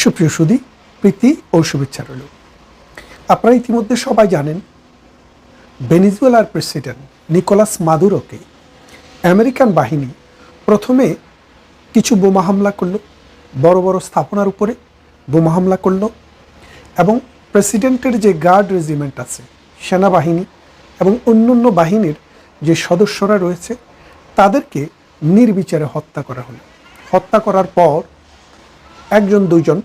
সুপ্রিয় সুদী প্রীতি ও শুভেচ্ছা রইল। আপনারা ইতিমধ্যে সবাই জানেন, ভেনিজুয়েলার প্রেসিডেন্ট নিকোলাস মাদুরোকে আমেরিকান বাহিনী প্রথমে কিছু বোমা হামলা করল, বড় বড় স্থাপনার উপরে বোমা হামলা করল এবং প্রেসিডেন্টের যে গার্ড রেজিমেন্ট আছে, সেনাবাহিনী এবং অন্যান্য বাহিনীর যে সদস্যরা রয়েছে, তাদেরকে নির্বিচারে হত্যা করা হলো। হত্যা করার পর একজন, দুইজন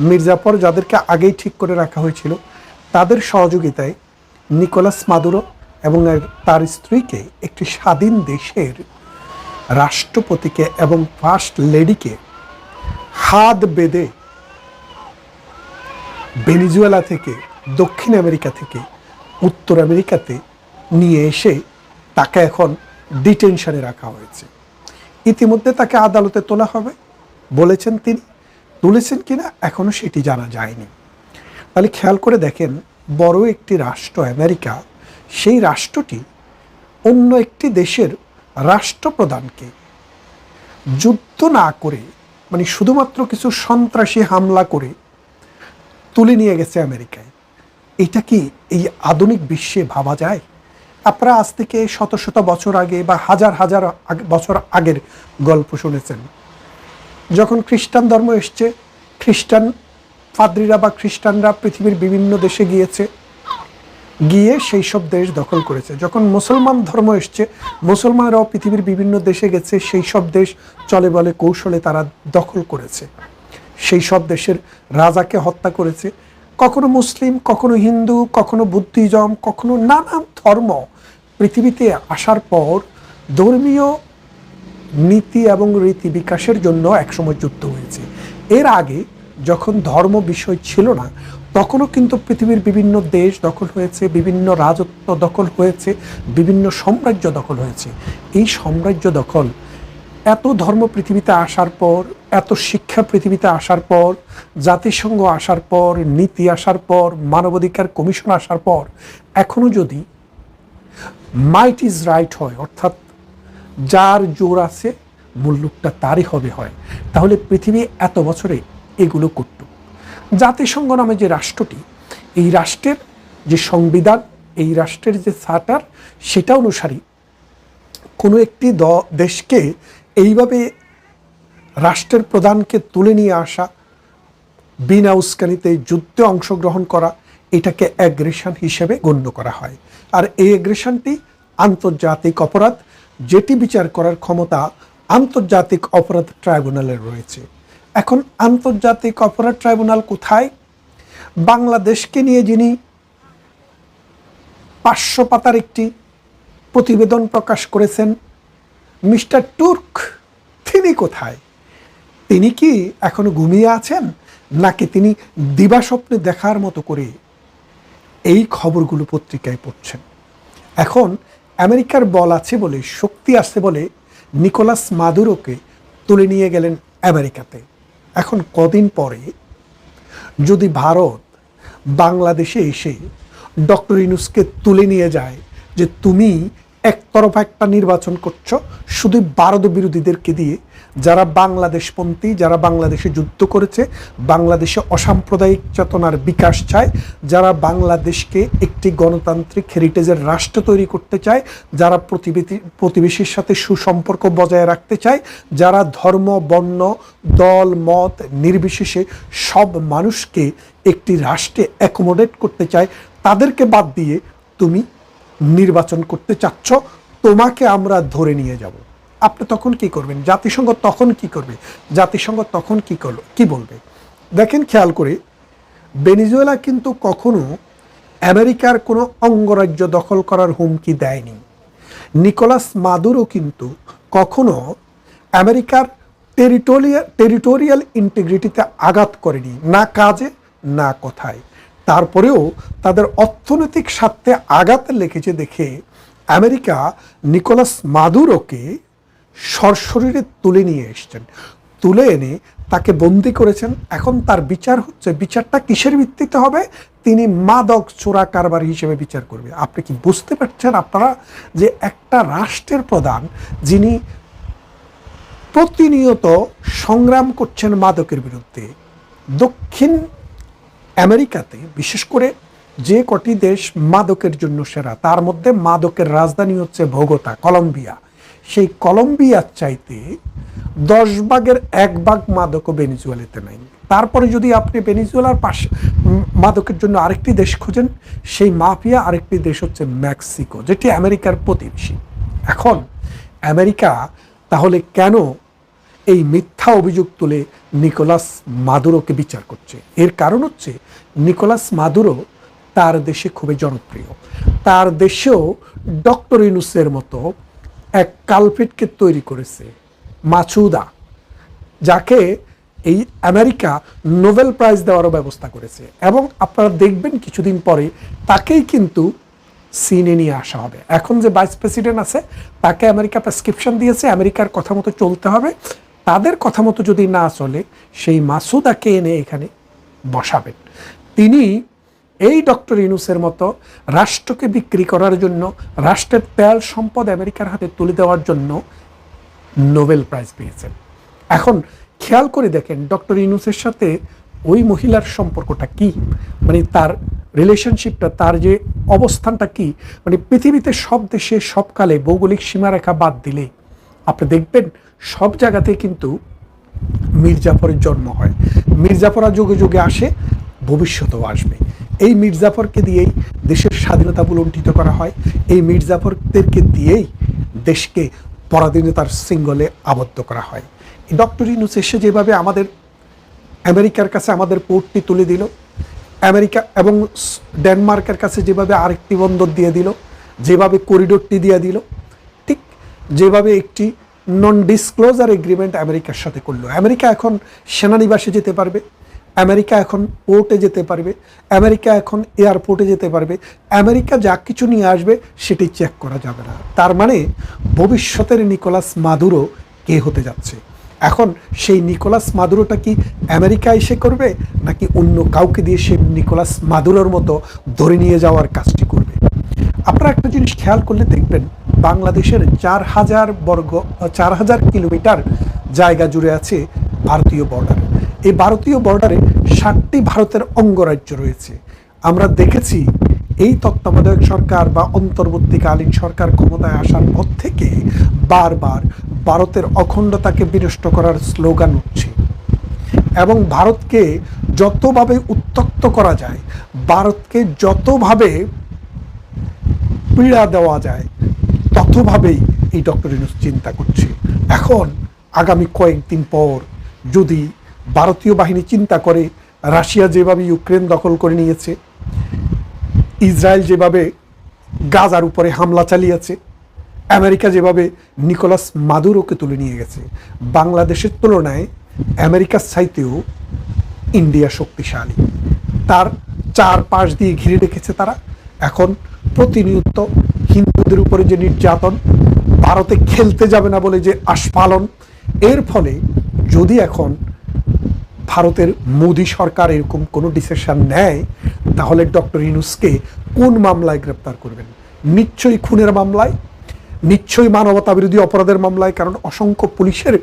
মির্জাফর যাদেরকে আগেই ঠিক করে রাখা হয়েছিল, তাদের সহযোগিতায় নিকোলাস মাদুরো এবং তার স্ত্রীকে একটি স্বাধীন দেশের রাষ্ট্রপতিকে এবং ফার্স্ট লেডিকে হাত বেঁধে ভেনিজুয়েলা থেকে দক্ষিণ আমেরিকা থেকে উত্তর আমেরিকাতে নিয়ে এসে তাকে এখন ডিটেনশনে রাখা হয়েছে। ইতিমধ্যে তাকে আদালতে তোলা হবে, বলেছেন তিনি। তুলেছেন কিনা এখনও সেটি জানা যায়নি। তাহলে খেয়াল করে দেখেন, বড় একটি রাষ্ট্র আমেরিকা, সেই রাষ্ট্রটি অন্য একটি দেশের রাষ্ট্রপ্রধানকে যুদ্ধ না করে মানে শুধুমাত্র কিছু সন্ত্রাসী হামলা করে তুলে নিয়ে গেছে আমেরিকায়। এটা কি এই আধুনিক বিশ্বে ভাবা যায়? আপনারা আজ থেকে শত শত বছর আগে বা হাজার হাজার বছর আগের গল্প শুনেছেন। যখন খ্রিস্টান ধর্ম এসছে, খ্রিস্টান পাদ্রীরা বা খ্রিস্টানরা পৃথিবীর বিভিন্ন দেশে গিয়েছে, গিয়ে সেই সব দেশ দখল করেছে। যখন মুসলমান ধর্ম এসছে, মুসলমানরাও পৃথিবীর বিভিন্ন দেশে গেছে, সেই সব দেশ চলে বলে কৌশলে তারা দখল করেছে। সেই সব দেশের রাজাকে হত্যা করেছে। কখনো মুসলিম, কখনো হিন্দু, কখনো বুদ্ধিজম, কখনো নানান ধর্ম পৃথিবীতে আসার পর ধর্মীয় নীতি এবং রীতি বিকাশের জন্য একসময় যুদ্ধ হয়েছে। এর আগে যখন ধর্ম বিষয় ছিল না, তখনও কিন্তু পৃথিবীর বিভিন্ন দেশ দখল হয়েছে, বিভিন্ন রাজত্ব দখল হয়েছে, বিভিন্ন সাম্রাজ্য দখল হয়েছে। এই সাম্রাজ্য দখল এত ধর্ম পৃথিবীতে আসার পর, এত শিক্ষা পৃথিবীতে আসার পর, জাতিসংঘ আসার পর, নীতি আসার পর, মানবাধিকার কমিশন আসার পর এখনও যদি মাইট ইজ রাইট হয়, অর্থাৎ যার জোর আছে মুল্লুকটা তারই হবে হয়। তাহলে পৃথিবী এত বছরে এগুলো করত। জাতিসংঘ নামে যে রাষ্ট্রটি, এই রাষ্ট্রের যে সংবিধান, এই রাষ্ট্রের যে চার্টার, সেটা অনুসারী কোনো একটি দ দেশকে এইভাবে রাষ্ট্রের প্রধানকে তুলে নিয়ে আসা, বিনা উস্কানিতে যুদ্ধে অংশগ্রহণ করা, এটাকে অ্যাগ্রেশন হিসেবে গণ্য করা হয়। আর এই অ্যাগ্রেশনটি আন্তর্জাতিক অপরাধ যেটি বিচার করার ক্ষমতা আন্তর্জাতিক অপরাধ ট্রাইব্যুনালের রয়েছে। এখন আন্তর্জাতিক অপরাধ ট্রাইব্যুনাল কোথায়? বাংলাদেশকে নিয়ে যিনি পাঁচশো পাতার একটি প্রতিবেদন প্রকাশ করেছেন, মিস্টার টুর্ক তিনি কোথায়? তিনি কি এখনও ঘুমিয়ে আছেন, নাকি তিনি দিবাস্বপ্নে দেখার মতো করে এই খবরগুলো পত্রিকায় পড়ছেন? এখন আমেরিকার বল আছে বলে, শক্তি আছে বলে নিকোলাস মাদুরোকে তুলে নিয়ে গেলেন আমেরিকাতে। এখন কদিন পরে যদি ভারত বাংলাদেশে এসে ডক্টর ইনুসকে তুলে নিয়ে যায় যে, তুমি একতরফা একটা নির্বাচন করছ, শুধু ভারত বিরোধীদেরকে দিয়ে যারা বাংলাদেশপন্থী, যারা বাংলাদেশে যুদ্ধ করেছে, বাংলাদেশে অসাম্প্রদায়িক চেতনার বিকাশ চায়, যারা বাংলাদেশকে একটি গণতান্ত্রিক হেরিটেজের রাষ্ট্র তৈরি করতে চায়, যারা প্রতিবেশী, প্রতিবেশীর সাথে সুসম্পর্ক বজায় রাখতে চায়, যারা ধর্ম, বর্ণ, দল, মত নির্বিশেষে সব মানুষকে একটি রাষ্ট্রে অ্যাকোমোডেট করতে চায়, তাদেরকে বাদ দিয়ে তুমি নির্বাচন করতে চাচ্ছ, তোমাকে আমরা ধরে নিয়ে যাব। আপনি তখন কি করবেন? জাতিসংঘ তখন কি করবে? জাতিসংঘ তখন কি করল? কি বলবে? দেখেন, খেয়াল করে বেনিজুয়েলা কিন্তু কখনো আমেরিকার কোনো অঙ্গরাজ্য দখল করার হুমকি দেয়নি। নিকোলাস মাদুরও কিন্তু কখনো আমেরিকার টেরিটোরিয়াল টেরিটোরিয়াল ইন্টিগ্রিটিতে আঘাত করেনি, না কাজে, না কথায়। তারপরেও তাদের অর্থনৈতিক স্বার্থে আঘাত লেগেছে দেখে আমেরিকা নিকোলাস মাদুরোকে সরশরীরে তুলে নিয়ে এসছেন। তুলে এনে তাকে বন্দি করেছেন। এখন তার বিচার হচ্ছে, বিচারটা কিসের ভিত্তিতে হবে? তিনি মাদক চোরা কারবার হিসেবে বিচার করবে। আপনি কি বুঝতে পারছেন আপনারা যে একটা রাষ্ট্রের প্রধান যিনি প্রতিনিয়ত সংগ্রাম করছেন মাদকের বিরুদ্ধে, দক্ষিণ আমেরিকাতে বিশেষ করে যে কটি দেশ মাদকের জন্য সেরা, তার মধ্যে মাদকের রাজধানী হচ্ছে ভোগোতা, কলম্বিয়া। সেই কলম্বিয়ার চাইতে দশ ভাগের এক ভাগ মাদকও ভেনিজুয়েলাতে নাই। তারপরে যদি আপনি ভেনিজুয়েলার পাশে মাদকের জন্য আরেকটি দেশ খোঁজেন, সেই মাফিয়া আরেকটি দেশ হচ্ছে মেক্সিকো, যেটি আমেরিকার প্রতিবেশী। এখন আমেরিকা তাহলে কেন এই মিথ্যা অভিযোগ তুলে নিকোলাস মাদুরোকে বিচার করছে। এর কারণ হচ্ছে, নিকোলাস মাদুরো তার দেশে খুবই জনপ্রিয়। তার দেশেও ডক্টর ইনুসের মতো এক কালপিটকে তৈরি করেছে মাছুদা যাকে এই আমেরিকা নোবেল প্রাইজ দেওয়ারও ব্যবস্থা করেছে। এবং আপনারা দেখবেন কিছুদিন পরে তাকেই কিন্তু সিনে নিয়ে আসা হবে। এখন যে ভাইস প্রেসিডেন্ট আছে, তাকে আমেরিকা প্রেসক্রিপশন দিয়েছে, আমেরিকার কথা মতো চলতে হবে। তাদের কথা মতো যদি না চলে, সেই মাসুদাকে এনে এখানে বসাবেন। তিনি এই ডক্টর ইনুসের মতো রাষ্ট্রকে বিক্রি করার জন্য, রাষ্ট্রের তেল সম্পদ আমেরিকার হাতে তুলে দেওয়ার জন্য নোবেল প্রাইজ পেয়েছেন। এখন খেয়াল করে দেখেন, ডক্টর ইনুসের সাথে ওই মহিলার সম্পর্কটা কি? মানে তার রিলেশনশিপটা তার যে অবস্থানটা কি? মানে পৃথিবীতে সব দেশে সবকালে ভৌগোলিক সীমারেখা বাদ দিলে আপনি দেখবেন সব জায়গাতে কিন্তু মির্জাফরের জন্ম হয়। মির্জাফরা যুগে যুগে আসে, ভবিষ্যতেও আসবে। এই মির্জাফরকে দিয়েই দেশের স্বাধীনতা বুলণ্ঠিত করা হয়। এই মির্জাফরদেরকে দিয়েই দেশকে পরাধীনতার সিঙ্গলে আবদ্ধ করা হয়। ডক্টর ইনুস এসে যেভাবে আমাদের আমেরিকার কাছে আমাদের পোর্টটি তুলে দিল, আমেরিকা এবং ডেনমার্কের কাছে যেভাবে আরেকটি বন্দর দিয়ে দিল, যেভাবে করিডোরটি দিয়ে দিল যেভাবে একটি নন ডিসক্লোজার এগ্রিমেন্ট আমেরিকার সাথে করল। আমেরিকা এখন সেনানিবাসে যেতে পারবে, আমেরিকা এখন পোর্টে যেতে পারবে, আমেরিকা এখন এয়ারপোর্টে যেতে পারবে, আমেরিকা যা কিছু নিয়ে আসবে সেটি চেক করা যাবে না। তার মানে ভবিষ্যতের নিকোলাস মাদুরো কে হতে যাচ্ছে? এখন সেই নিকোলাস মাদুরোটা কি আমেরিকা এসে করবে, নাকি অন্য কাউকে দিয়ে সে নিকোলাস মাদুরোর মতো ধরে নিয়ে যাওয়ার কাজটি করবে? আপনারা একটা জিনিস খেয়াল করলে দেখবেন বাংলাদেশের চার হাজার বর্গ, চার হাজার কিলোমিটার জায়গা জুড়ে আছে ভারতীয় বর্ডার এই ভারতীয় বর্ডারে ষাটটি ভারতের অঙ্গরাজ্য রয়েছে। আমরা দেখেছি এই তত্ত্বাবধায়ক সরকার বা অন্তর্বর্তীকালীন সরকার ক্ষমতায় আসার পর থেকে বারবার ভারতের অখণ্ডতাকে বিনষ্ট করার স্লোগান উঠছে। এবং ভারতকে যতভাবে উত্তক্ত করা যায়, ভারতকে যতভাবে পীড়া দেওয়া যায় ততভাবেই এই ডক্টর ইউনুস চিন্তা করছে। এখন আগামী কয়েকদিন পর যদি ভারতীয় বাহিনী চিন্তা করে, রাশিয়া যেভাবে ইউক্রেন দখল করে নিয়েছে, ইসরায়েল যেভাবে গাজার উপরে হামলা চালিয়েছে, আমেরিকা যেভাবে নিকোলাস মাদুরোকে তুলে নিয়ে গেছে, বাংলাদেশের তুলনায় আমেরিকার চাইতেও ইন্ডিয়া শক্তিশালী। তার চার পাশ দিয়ে ঘিরে রেখেছে তারা। এখন প্রতিনিয়ত হিন্দুদের উপরে যে নির্যাতন, ভারতে খেলতে যাবে না বলে যে আস্ফালন, এর ফলে যদি এখন ভারতের মোদী সরকার এরকম কোনো ডিসিশন নেয়, তাহলে ডক্টর ইনুসকে কোন মামলায় গ্রেপ্তার করবেন? নিশ্চয়ই খুনের মামলায়, নিশ্চয়ই মানবতা বিরোধী অপরাধের মামলায়, কারণ অসংখ্য পুলিশের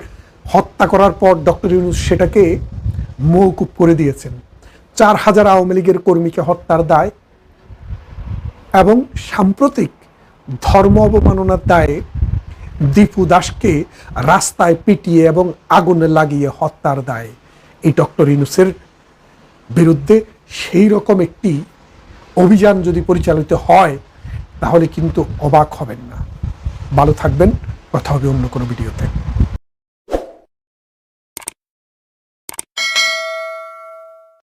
হত্যা করার পর ডক্টর ইউনুস সেটাকে মৌকুব করে দিয়েছেন। চার হাজার আওয়ামী লীগের কর্মীকে হত্যার দায় এবং সাম্প্রতিক ধর্ম অবমাননার দায়ে দীপু দাসকে রাস্তায় পিটিয়ে এবং আগুনে লাগিয়ে হত্যার দায়ে। এই ডক্টর ইনুসের বিরুদ্ধে সেই রকম একটি অভিযান যদি পরিচালিত হয়, তাহলে কিন্তু অবাক হবেন না। ভালো থাকবেন, কথা হবে অন্য কোনো ভিডিওতে।